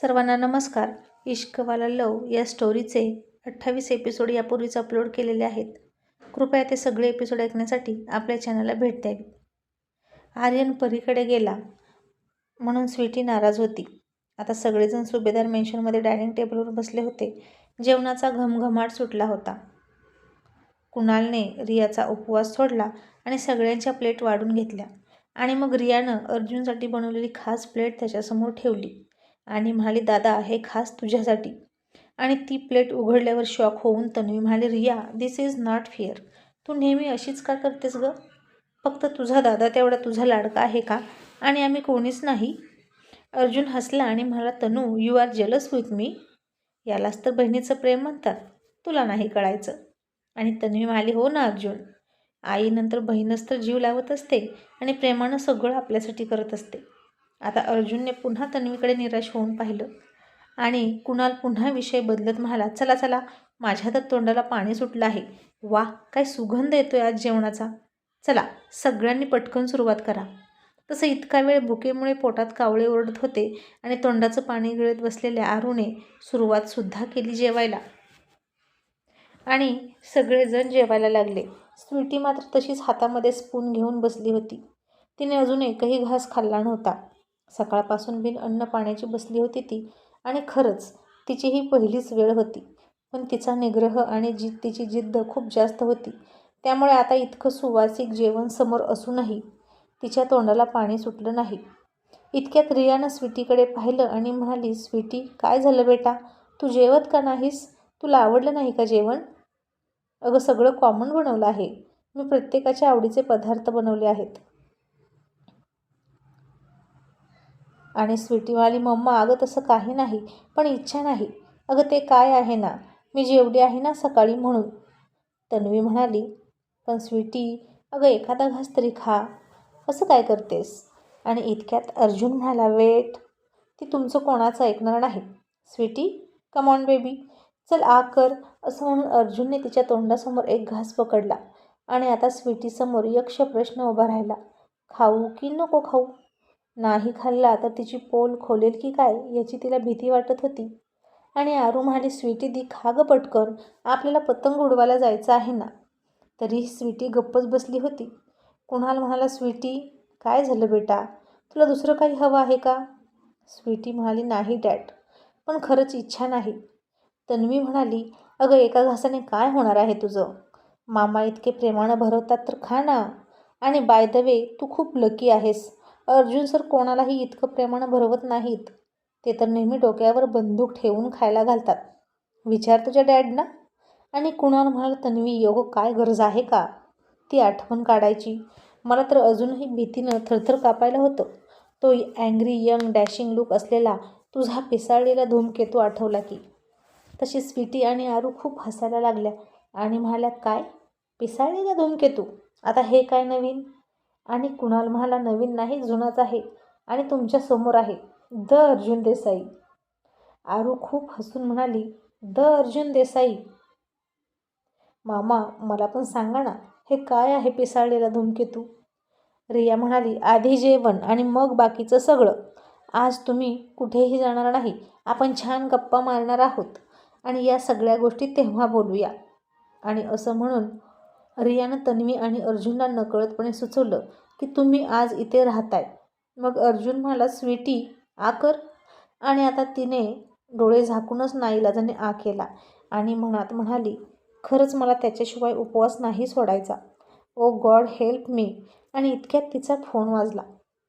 सर्वांना नमस्कार. इश्कवाला लव या स्टोरीचे अठ्ठावीस एपिसोड यापूर्वीच अपलोड केलेले आहेत. कृपया ते सगळे एपिसोड ऐकण्यासाठी आपल्या चॅनलला भेट द्यावी. आर्यन परीकडे गेला. म्हणून स्वीटी नाराज होती. आता सगळेजण सुभेदार मेन्शनमध्ये डायनिंग टेबलवर बसले होते. जेवणाचा घमघमाट सुटला होता. कुणालने रियाचा उपवास सोडला आणि सगळ्यांच्या प्लेट वाढून घेतल्या. आणि मग रियानं अर्जुनसाठी बनवलेली खास प्लेट त्याच्यासमोर ठेवली. आणि म्हणाली दादा हे खास तुझ्यासाठी. आणि ती प्लेट उघडल्यावर शॉक होऊन तन्वी म्हणाली Riya this is not fair तू नेहमी अशीच का करतेस गं? फक्त तुझा दादा तेवढा तुझा लाडका आहे का? आणि आम्ही कोणीच नाही. अर्जुन हसला आणि म्हणाला Tanu you are jealous with me यालाच तर बहिणीचं प्रेम म्हणतात. तुला नाही कळायचं. आणि तन्वी म्हणाली हो ना अर्जुन. आईनंतर बहीणच तर जीव लावत असते आणि प्रेमानं सगळं आपल्यासाठी करत असते. आता अर्जुनने पुन्हा तन्वीकडे निराश होऊन पाहिलं. आणि कुणाल पुन्हा विषय बदलत म्हणाला चला चला माझ्या तर तोंडाला पाणी सुटलं आहे. वा काय सुगंध येतोय आज जेवणाचा. चला सगळ्यांनी पटकन सुरुवात करा. तसं इतका वेळ भुकेमुळे पोटात कावळे ओरडत होते आणि तोंडाचं पाणी गिळत बसलेल्या आरूने सुरुवातसुद्धा केली जेवायला. आणि सगळेजण जेवायला लागले. स्वीटी मात्र तशीच हातामध्ये स्पून घेऊन बसली होती. तिने अजून एकही घास खाल्ला नव्हता. सकाळपासून बिन अन्न पाण्याची बसली होती ती. आणि खरंच तिची ही पहिलीच वेळ होती. पण तिचा निग्रह आणि जी तिची जिद्द खूप जास्त होती. त्यामुळे आता इतकं सुवासिक जेवण समोर असूनही तिच्या तोंडाला पाणी सुटलं नाही. इतक्यात रियानं स्वीटीकडे पाहिलं आणि म्हणाली स्वीटी काय झालं बेटा? तू जेवत का नाहीस? तुला आवडलं नाही का जेवण? अगं सगळं कॉमन बनवलं आहे. मी प्रत्येकाच्या आवडीचे पदार्थ बनवले आहेत. आणि स्वीटी म्हणाली मम्मा अगं तसं काही नाही पण इच्छा नाही. अगं ते काय आहे ना? मी जेवढी आहे ना सकाळी म्हणून. तन्वी म्हणाली पण स्वीटी अगं एखादा घास तरी खा. असं काय करतेस? आणि इतक्यात अर्जुन म्हणाला वेट ती तुमचं कोणाचं ऐकणार नाही. स्वीटी कम ऑन बेबी चल आ कर. असं म्हणून अर्जुनने तिच्या तोंडासमोर एक घास पकडला आणि आता स्वीटीसमोर यक्ष प्रश्न उभा राहिला. खाऊ की नको खाऊ? नाही खाल्ला तर तिची पोल खोलेल की काय याची तिला भीती वाटत होती. आणि आरू म्हणाली स्वीटी दी खा गं पटकन. आपल्याला पतंग उडवायला जायचं आहे ना. तरीही स्वीटी गप्पच बसली होती. कुणाल म्हणाला स्वीटी काय झालं बेटा? तुला दुसरं काही हवं आहे का? स्वीटी म्हणाली नाही डॅट पण खरंच इच्छा नाही. तन्वी म्हणाली अगं एका घासाने काय होणार आहे तुझं? मामा इतके प्रेमानं भरवतात तर खा ना. आणि बाय द वे तू खूप लकी आहेस. अर्जुन सर कोणालाही इतकं प्रेमानं भरवत नाहीत. ते तर नेहमी डोक्यावर बंदूक ठेवून खायला घालतात. विचार तुझ्या डॅडना? आणि कुणाला म्हणाल तन्वी योग काय गरज आहे का? ती आठवण काढायची. मला तर अजूनही भीतीनं थरथर कापायला होतं. तो अँग्री यंग डॅशिंग लुक असलेला तुझा पिसाळलेला धूमकेतू आठवला की. तशी स्वीटी आणि आरू खूप हसायला लागल्या. आणि म्हणाल्या काय? पिसाळलेला धूमकेतू? आता हे काय नवीन? आणि कुणाल महाला नवीन नाही जुनाच आहे आणि तुमच्यासमोर आहे. द अर्जुन देसाई. आरू खूप हसून म्हणाली द अर्जुन देसाई. मामा मला पण सांगा ना हे काय आहे पिसाळलेला धूमकेतू? रिया म्हणाली आधी जेवण आणि मग बाकीचं सगळं. आज तुम्ही कुठेही जाणार नाही आपण छान गप्पा मारणार आहोत आणि या सगळ्या गोष्टी तेव्हा बोलूया. आणि असं म्हणून रियानं तन्वी आणि अर्जुनला नकळतपणे सुचवलं की तुम्ही आज इथे राहताय. मग अर्जुन म्हणाला स्वीटी आ कर. आणि आता तिने डोळे झाकूनच नाईलाजाने आ केला आणि मनात म्हणाली खरंच मला त्याच्याशिवाय उपवास नाही सोडायचा. Oh god help me. आणि इतक्यात तिचा फोन वाजला.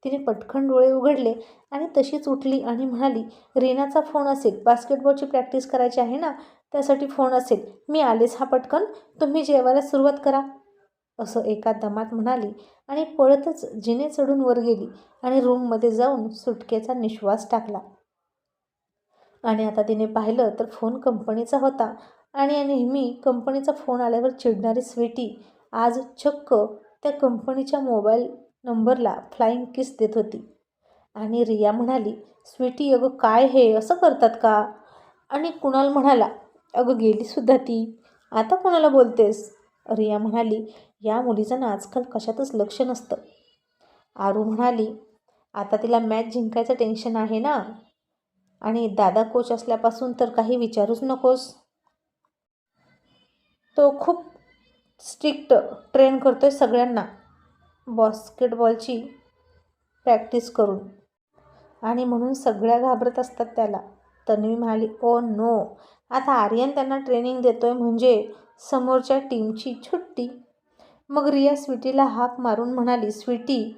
तिने पटकन डोळे उघडले आणि तशीच उठली आणि म्हणाली रीनाचा फोन असेल बास्केटबॉलची प्रॅक्टिस करायची आहे ना त्यासाठी फोन असेल. मी आलेच हा पटकन. तुम्ही जेवायला सुरुवात करा. असं एका दमात म्हणाली आणि पळतच जिने चढून वर गेली आणि रूममध्ये जाऊन सुटकेचा निश्वास टाकला. आणि आता तिने पाहिलं तर फोन कंपनीचा होता आणि नेहमी कंपनीचा फोन आल्यावर चिडणारी स्वीटी आज चक्क त्या कंपनीच्या मोबाईल नंबरला फ्लाईंग किस देत होती. आणि रिया म्हणाली स्वीटी अगं काय हे? असं करतात का? आणि कुणाल म्हणाला अगं गेलीसुद्धा ती. आता कोणाला बोलतेस? रिया म्हणाली या मुलीचं ना आजकाल कशातच लक्ष नसतं. आरू म्हणाली आता तिला मॅच जिंकायचं टेन्शन आहे ना? आणि दादा कोच असल्यापासून तर काही विचारूच नकोस. तो खूप स्ट्रिक्ट ट्रेन करतो आहे सगळ्यांना. बॉस्केटबॉलची प्रॅक्टिस करून. आणि म्हणून सगळ्या घाबरत असतात त्याला. तन्वी म्हणाली ओ नो आता आर्यन त्यांना ट्रेनिंग देतोय म्हणजे समोरच्या टीमची छुट्टी. मग रिया स्वीटीला हाक मारून म्हणाली स्वीटी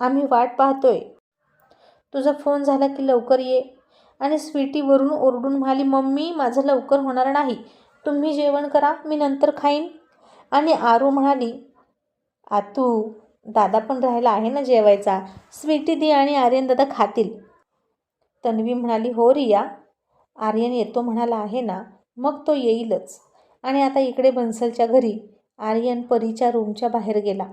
आम्ही वाट पाहतोय. तुझा फोन झाला की लवकर ये. आणि स्वीटी वरून ओरडून म्हणाली मम्मी माझं लवकर होणार नाही. तुम्ही जेवण करा मी नंतर खाईन. आणि आरू म्हणाली आतू दादा पण राहायला आहे ना जेवायचा. स्वीटी दी आणि आर्यन दादा खातील. तन्वी म्हणाली हो रिया. आर्यन येतो म्हणाला आहे ना? मग तो येईलच. आणि आता इकडे बन्सलच्या घरी आर्यन परीच्या रूमच्या बाहेर गेला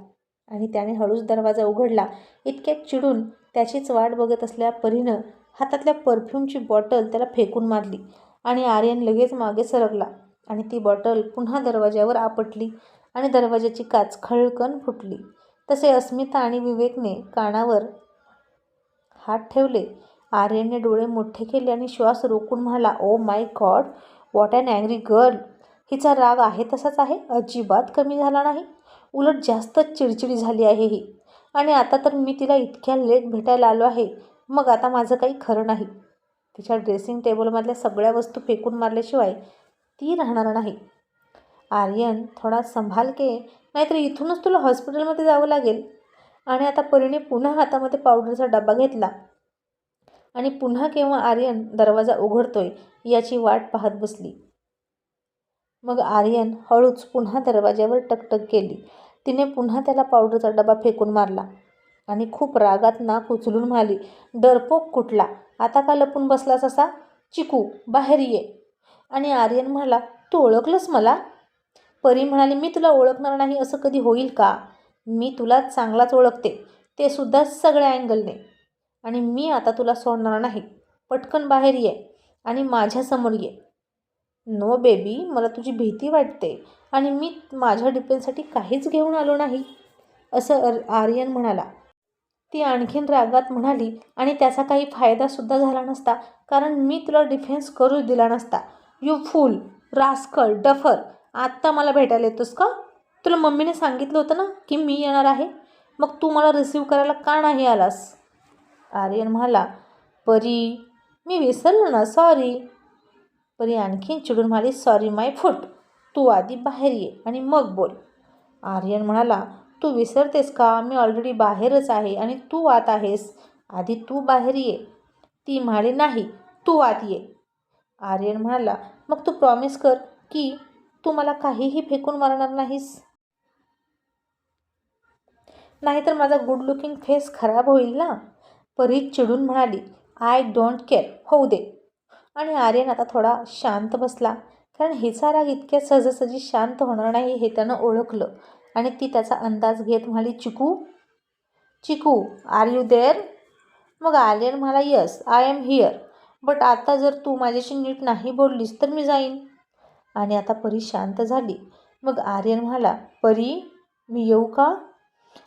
आणि त्याने हळूच दरवाजा उघडला. इतक्यात चिडून त्याचीच वाट बघत असलेल्या परीनं हातातल्या परफ्यूमची बॉटल त्याला फेकून मारली आणि आर्यन लगेच मागे सरकला आणि ती बॉटल पुन्हा दरवाज्यावर आपटली आणि दरवाजाची काच खळकन फुटली. तसे अस्मिता आणि विवेकने कानावर हात ठेवले आर्यनने डोळे मोठे केले आणि श्वास रोखून म्हणाला ओ my God what and angry girl हिचा राग आहे तसाच आहे? अजिबात कमी झाला नाही? उलट जास्तच चिडचिडी झाली आहे ही. आणि आता तर मी तिला इतक्या लेट भेटायला आलो आहे. मग आता माझं काही खरं नाही. तिच्या ड्रेसिंग टेबलमधल्या सगळ्या वस्तू फेकून मारल्याशिवाय ती राहणार नाही. आर्यन थोडा संभाल के. नाहीतर इथूनच तुला हॉस्पिटलमध्ये जावं लागेल. आणि आता परीने पुन्हा हातामध्ये पावडरचा डबा घेतला. आणि पुन्हा केव्हा आर्यन दरवाजा उघडतोय याची वाट पाहत बसली. मग आर्यन हळूच पुन्हा दरवाज्यावर टकटक केली. तिने पुन्हा त्याला पावडरचा डबा फेकून मारला आणि खूप रागात नाक उचलून म्हणाली डरपोक कुठला? आता का लपून बसलास असा? चिकू बाहेर ये. आणि आर्यन म्हणाला तू ओळखलंस मला? परी म्हणाली मी तुला ओळखणार नाही असं कधी होईल का? मी तुला चांगलाच ओळखते. ते सुद्धा सगळ्या अँगलने. आणि मी आता तुला सोडणार नाही. पटकन बाहेर ये आणि माझ्यासमोर ये. नो बेबी मला तुझी भीती वाटते आणि मी माझ्या डिफेन्ससाठी काहीच घेऊन आलो नाही असं अर आर्यन म्हणाला. ती आणखीन रागात म्हणाली आणि त्याचा काही फायदासुद्धा झाला नसता कारण मी तुला डिफेन्स करूच दिला नसता. यू फूल रास्कल डफर आत्ता मला भेटायला येतोस का? तुला मम्मीने सांगितलं होतं ना की मी येणार आहे? मग तू मला रिसीव करायला का नाही आलास? आर्यन म्हणाला परी मी विसरलो ना सॉरी परी आणखीन चिडून म्हणाली सॉरी माय फुट तू आधी बाहेर ये आणि मग बोल. आर्यन म्हणाला तू विसरतेस का? मी ऑलरेडी बाहेरच आहे आणि तू आत आहेस. आधी तू बाहेर ये. ती म्हणाली नाही तू आत ये. आर्यन म्हणाला मग तू प्रॉमिस कर की तू मला काहीही फेकून मारणार नाहीस. नाहीतर माझा गुड लुकिंग फेस खराब होईल ना? परी चिडून म्हणाली आय डोंट केअर होऊ दे. आणि आर्यन आता थोडा शांत बसला कारण हिचा राग इतक्या सहजसहजी शांत होणार नाही हे त्यानं ओळखलं. आणि ती त्याचा अंदाज घेत म्हणाली चिकू चिकू आर यू देअर? मग आर्यन म्हणाला yes I am here but आता जर तू माझ्याशी नीट नाही बोललीस तर मी जाईन. आणि आता परी शांत झाली. मग आर्यन म्हणाला परी मी येऊ का?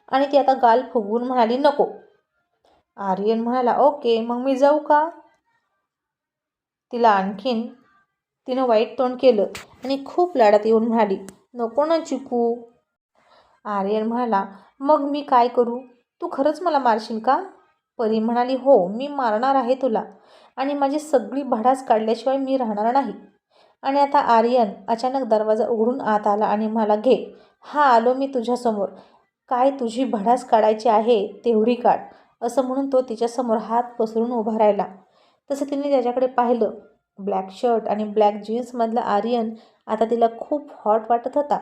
आणि ती आता गाल फुगवून म्हणाली नको आर्यन म्हणाला ओके मग मी जाऊ का? तिला आणखीन तिनं वाईट तोंड केलं आणि खूप लाडात येऊन म्हणाली नको ना चिकू. आर्यन म्हणाला मग मी काय करू? तू खरंच मला मारशील का? परी म्हणाली हो मी मारणार आहे तुला आणि माझी सगळी भडास काढल्याशिवाय मी राहणार नाही. आणि आता आर्यन अचानक दरवाजा उघडून आत आला आणि मला घे हा आलो मी तुझ्यासमोर. काय तुझी भडास काढायची आहे तेवढी काढ. असं म्हणून तो तिच्यासमोर हात पसरून उभा राहिला. तसं तिने त्याच्याकडे पाहिलं. ब्लॅक शर्ट आणि ब्लॅक जीन्समधला आर्यन आता तिला खूप हॉट वाटत होता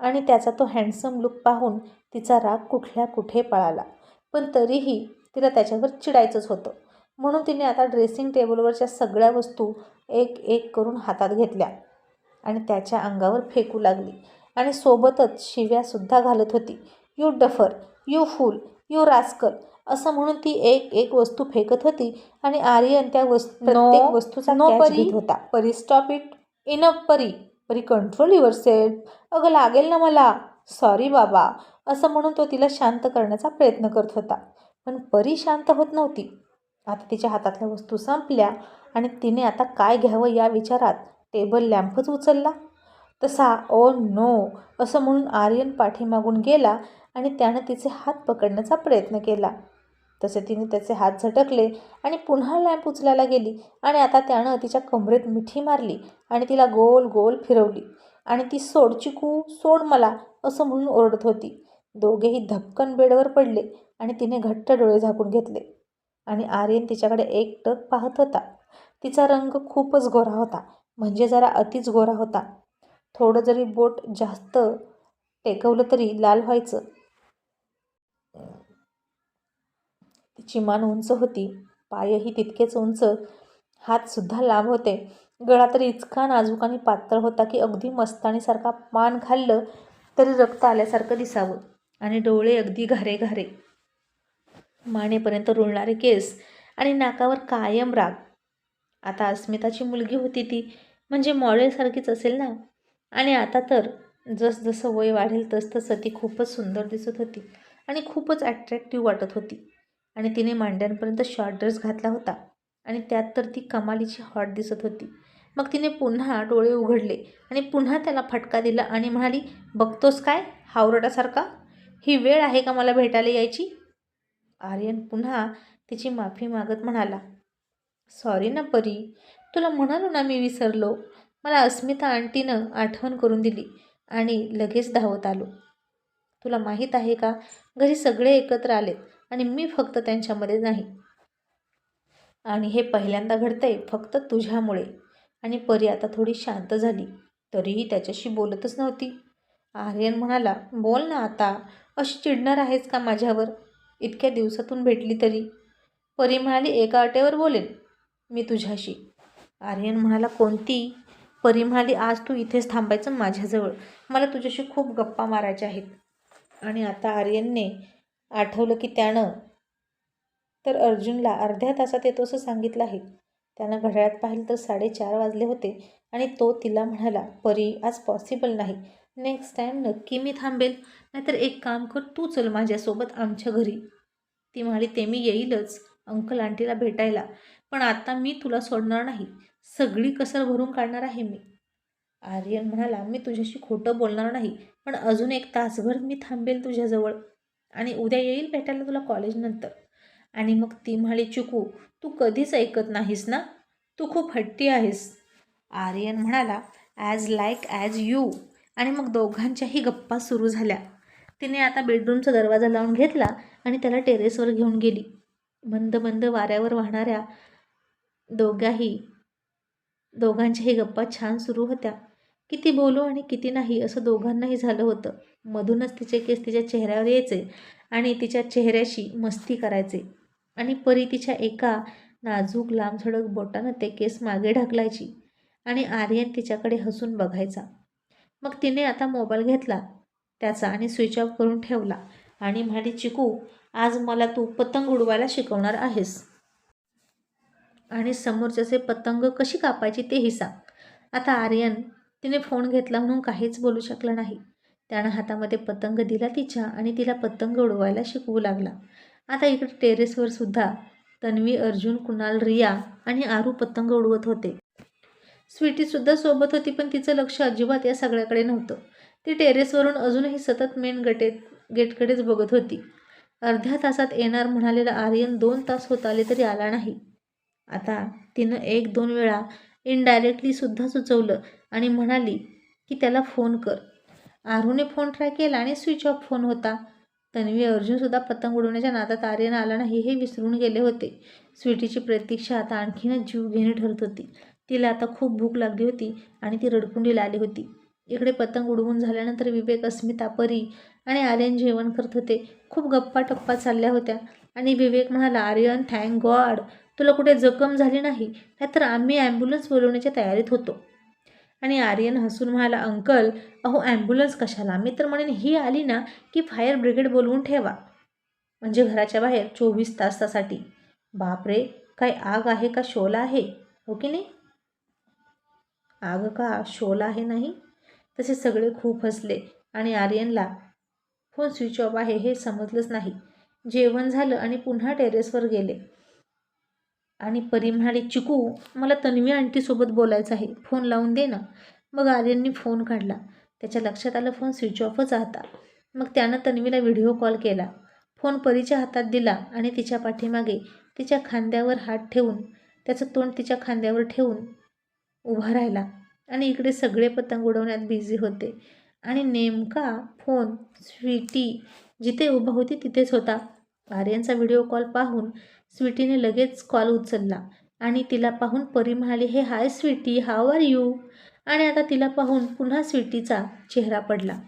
आणि त्याचा तो हँडसम लुक पाहून तिचा राग कुठल्या कुठे पळाला. पण तरीही तिला त्याच्यावर चिडायचंच होतं. म्हणून तिने आता ड्रेसिंग टेबलवरच्या सगळ्या वस्तू एक एक करून हातात घेतल्या आणि त्याच्या अंगावर फेकू लागली आणि सोबतच शिव्यासुद्धा घालत होती. You duffer you fool you rascal असं म्हणून ती एक एक वस्तू फेकत होती आणि आर्यन त्या वस्तू प्रत्येक वस्तूचा no, catch परी. होता. परी स्टॉप इट इनफ परी. परी कंट्रोल युअर सेल्फ अगं लागेल ना मला. सॉरी बाबा. असं म्हणून तो तिला शांत करण्याचा प्रयत्न करत होता. पण परी शांत होत नव्हती. आता तिच्या हातातल्या वस्तू संपल्या आणि तिने आता काय घ्यावं या विचारात टेबल लॅम्पच उचलला. तसा ओ नो. असं म्हणून आर्यन पाठीमागून गेला आणि त्यानं तिचे हात पकडण्याचा प्रयत्न केला. तसे तिने त्याचे हात झटकले आणि पुन्हा लॅम्प उचलायला गेली आणि आता त्यानं तिच्या कमरेत मिठी मारली आणि तिला गोल गोल फिरवली. आणि ती सोड चिकू सोड मला असं म्हणून ओरडत होती. दोघेही धपकन बेडवर पडले आणि तिने घट्ट डोळे झाकून घेतले. आणि आर्यन तिच्याकडे एक टक पाहत होता. तिचा रंग खूपच गोरा होता म्हणजे जरा अतिच गोरा होता. थोडं जरी बोट जास्त टेकवलं तरी लाल व्हायचं. तिची मान उंच होती. पायही तितकेच उंच. हातसुद्धा लांब होते. गळा तर इतका नाजूक आणि पातळ होता की अगदी मस्तानीसारखा पान खाल्लं तरी रक्त आल्यासारखं दिसावं आणि डोळे अगदी घारे घारे मानेपर्यंत रुळणारे केस आणि नाकावर कायम राग. आता अस्मिताची मुलगी होती ती म्हणजे मॉडेलसारखीच असेल ना? आणि आता तर जसजसं वय वाढेल तसतसं ती खूपच सुंदर दिसत होती आणि खूपच ॲट्रॅक्टिव्ह वाटत होती. आणि तिने मांड्यांपर्यंत शॉर्ट ड्रेस घातला होता. आणि त्यात तर ती कमालीची हॉट दिसत होती. मग तिने पुन्हा डोळे उघडले आणि पुन्हा त्याला फटका दिला आणि म्हणाली बघतोस काय? हावरटासारखा ही वेळ आहे का मला भेटायला यायची? आर्यन पुन्हा तिची माफी मागत म्हणाला सॉरी ना परी. तुला म्हणालो ना मी विसरलो. मला अस्मिता आंटीनं आठवण करून दिली आणि लगेच धावत आलो. तुला माहीत आहे का? घरी सगळे एकत्र आलेत. आणि मी फक्त त्यांच्यामध्ये नाही. आणि हे पहिल्यांदा घडतंय फक्त तुझ्यामुळे. आणि परी आता थोडी शांत झाली. तरीही त्याच्याशी बोलतच नव्हती. आर्यन म्हणाला बोल ना आता. अशी चिडणार आहेस का माझ्यावर? इतक्या दिवसातून भेटली तरी. परी म्हणाली एका अटेवर बोलेन. मी तुझ्याशी. आर्यन म्हणाला कोणती? परी म्हणाली आज तू इथेच थांबायचं माझ्याजवळ. मला तुझ्याशी खूप गप्पा मारायच्या आहेत. आणि आता आर्यनने आठवलं की त्यानं तर अर्जुनला अर्ध्या तासात येतो असं सांगितलं आहे. त्यानं घड्याळात पाहिलं तर साडेचार वाजले होते आणि तो तिला म्हणाला परी आज पॉसिबल नाही. नेक्स्ट टाईम नक्की मी थांबेल. नाहीतर एक काम कर तू चल माझ्यासोबत आमच्या घरी. ती म्हणाली ते मी येईलच अंकल आंटीला भेटायला. पण आता मी तुला सोडणार नाही. सगळी कसर भरून काढणार आहे मी. आर्यन म्हणाला मी तुझ्याशी खोटं बोलणार नाही. पण अजून एक तासभर मी थांबेल तुझ्याजवळ. आणि उद्या येईल भेटायला तुला कॉलेजनंतर आणि मग ती म्हणाली चुकू तू कधीच ऐकत नाहीस ना? तू खूप हट्टी आहेस. आर्यन म्हणाला ॲज लाईक ॲज यू आणि मग दोघांच्याही गप्पा सुरू झाल्या. तिने आता बेडरूमचा दरवाजा लावून घेतला आणि त्याला टेरेसवर घेऊन गेली. मंद मंद वाऱ्यावर वाहणाऱ्या दोघाही दोघांच्याही गप्पा छान सुरू होत्या. किती बोलू आणि किती नाही असं दोघांनाही झालं होतं. मधूनच तिचे केस तिच्या चेहऱ्यावर यायचे आणि तिच्या चेहऱ्याशी मस्ती करायचे. आणि परी तिच्या एका नाजूक लांबझडक बोटानं ते केस मागे ढकलायची आणि आर्यन तिच्याकडे हसून बघायचा. मग तिने आता मोबाईल घेतला त्याचा आणि स्विच ऑफ करून ठेवला आणि म्हणाली चिकू आज मला तू पतंग उडवायला शिकवणार आहेस. आणि समोरच्याचे पतंग कशी कापायची तेही सांग. आता आर्यन तिने फोन घेतला म्हणून काहीच बोलू शकलं नाही. त्यानं हातामध्ये पतंग दिला तिच्या आणि तिला पतंग उडवायला शिकवू लागला. आता इकडे टेरेसवर सुद्धा तन्वी अर्जुन कुणाल रिया आणि आरू पतंग उडवत होते. स्वीटीसुद्धा सोबत होती पण तिचं लक्ष अजिबात या सगळ्याकडे नव्हतं. ती टेरेसवरून अजूनही सतत मेन गटेत गेटकडेच बघत होती. अर्ध्या तासात येणार म्हणालेला आर्यन दोन तास होत आले तरी आला नाही. आता तिनं एक दोन वेळा इनडायरेक्टली सुद्धा सुचवलं आणि म्हणाली की त्याला फोन कर. आरूने फोन ट्राय केला आणि स्विच ऑफ फोन होता. तन्वी अर्जुनसुद्धा पतंग उडवण्याच्या नादात आर्यन आला नाही हे विसरून गेले होते. स्वीटीची प्रतीक्षा आता आणखीनच जीवघेणी ठरत होती. तिला आता खूप भूक लागली होती आणि ती रडकुंडीला आली होती. इकडे पतंग उडवून झाल्यानंतर विवेक अस्मिता परी आणि आर्यन जेवण करत होते. खूप गप्पा टप्पा चालल्या होत्या. आणि विवेक म्हणाला आर्यन थँक गॉड तुला कुठे जखम झाली नाही? नाहीतर आम्ही ॲम्ब्युलन्स बोलवण्याच्या तयारीत होतो. आणि आर्यन हसून म्हणाला अंकल अहो ॲम्ब्युलन्स कशाला? मी तर म्हणेन ही आली ना की फायर ब्रिगेड बोलवून ठेवा म्हणजे घराच्या बाहेर चोवीस तासासाठी. बापरे काय आग आहे का? शोला आहे हो की नाही? आग का? शोला आहे नाही? तसे सगळे खूप हसले आणि आर्यनला फोन स्विच ऑफ आहे हे समजलंच नाही. जेवण झालं आणि पुन्हा टेरेसवर गेले. आणि परी म्हणाली चिकू मला तन्वी आंटीसोबत बोलायचं आहे. फोन लावून दे ना. मग आर्यननी फोन काढला. त्याच्या लक्षात आलं फोन स्विच ऑफच होता मग त्यानं तन्वीला व्हिडिओ कॉल केला. फोन परीच्या हातात दिला आणि तिच्या पाठीमागे तिच्या खांद्यावर हात ठेवून त्याचं तोंड तिच्या खांद्यावर ठेवून उभा राहिला. आणि इकडे सगळे पतंग उडवण्यात बिझी होते. आणि नेमका फोन स्वीटी जिथे उभा होती तिथेच होता. आर्यनचा व्हिडिओ कॉल पाहून स्वीटीने लगेच कॉल उचलला आणि तिला पाहून परी म्हणाली hey hi sweetie how are you? आणि आता तिला पाहून पुन्हा स्वीटीचा चेहरा पडला.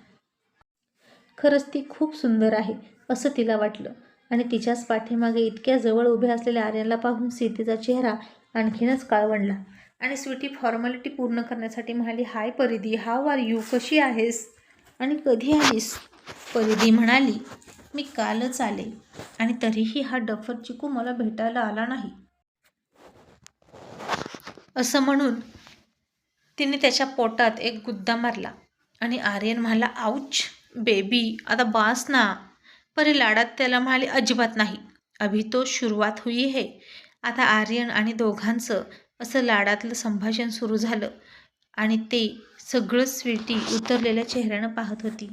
खरंच ती खूप सुंदर आहे असं तिला वाटलं. आणि तिच्याच पाठीमागे इतक्या जवळ उभ्या असलेल्या आर्यनला पाहून सीतेचा चेहरा आणखीनच काळवणला आणि स्वीटी फॉर्मॅलिटी पूर्ण करण्यासाठी म्हणाली हाय परिधी हाव आर यू? कशी आहेस? आणि कधी आलीस? परिधी म्हणाली मी कालच आले आणि तरीही हा डफर चिकू मला भेटायला आला नाही. असं म्हणून तिने त्याच्या पोटात एक गुद्दा मारला आणि आर्यन म्हणाला आऊच बेबी आता बास ना. परी लाडात त्याला म्हणाले अजिबात नाही. अभि तो सुरुवात हुई हे. आता आर्यन आणि दोघांचं असं लाडातलं संभाषण सुरू झालं आणि ते सगळं स्वीटी उतरलेल्या चेहऱ्यानं पाहत होती.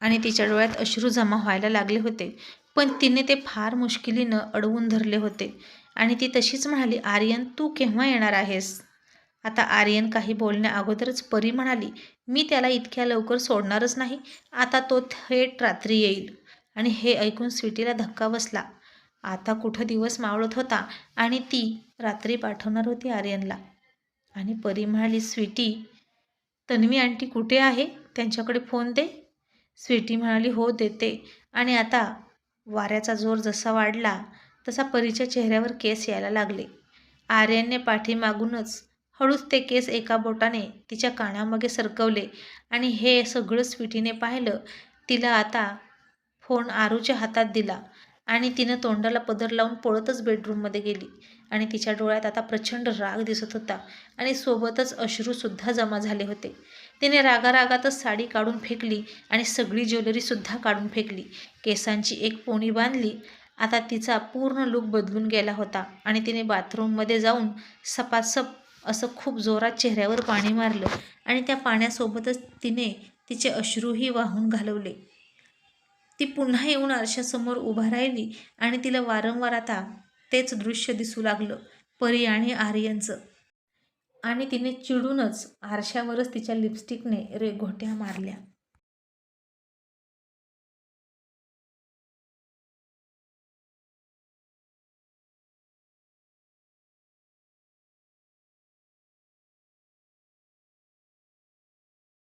आणि तिच्या डोळ्यात अश्रू जमा व्हायला लागले होते. पण तिने ते फार मुश्किलीनं अडवून धरले होते. आणि ती तशीच म्हणाली आर्यन तू केव्हा येणार आहेस? आता आर्यन काही बोलण्या अगोदरच परी म्हणाली मी त्याला इतक्या लवकर सोडणारच नाही. आता तो थेट रात्री येईल. आणि हे ऐकून स्वीटीला धक्का बसला. आता कुठं दिवस मावळत होता आणि ती रात्री पाठवणार होती आर्यनला. आणि परी म्हणाली स्वीटी तन्वी आंटी कुठे आहे? त्यांच्याकडे फोन दे. स्वीटी म्हणाली हो देते. आणि आता वाऱ्याचा जोर जसा वाढला तसा परीच्या चेहऱ्यावर केस यायला लागले. आर्यनने पाठीमागूनच हळूच ते केस एका बोटाने तिच्या कानामागे सरकवले आणि हे सगळं स्वीटीने पाहिलं तिला आता फोन आरूच्या हातात दिला आणि तिनं तोंडाला पदर लावून पळतच बेडरूममध्ये गेली आणि तिच्या डोळ्यात आता प्रचंड राग दिसत होता आणि सोबतच अश्रूसुद्धा जमा झाले होते. तिने रागारागातच साडी काढून फेकली आणि सगळी ज्वेलरीसुद्धा काढून फेकली. केसांची एक पोणी बांधली. आता तिचा पूर्ण लूक बदलून गेला होता आणि तिने बाथरूममध्ये जाऊन सपासप असं खूप जोरात चेहऱ्यावर पाणी मारलं आणि त्या पाण्यासोबतच तिने तिचे अश्रूही वाहून घालवले. ती पुन्हा येऊन आरशासमोर उभा राहिली आणि तिला वारंवार आता तेच दृश्य दिसू लागलं. परी आणि आर्यनचं. आणि तिने चिडूनच आरशावरच तिच्या लिपस्टिकने रेघोट्या मारल्या.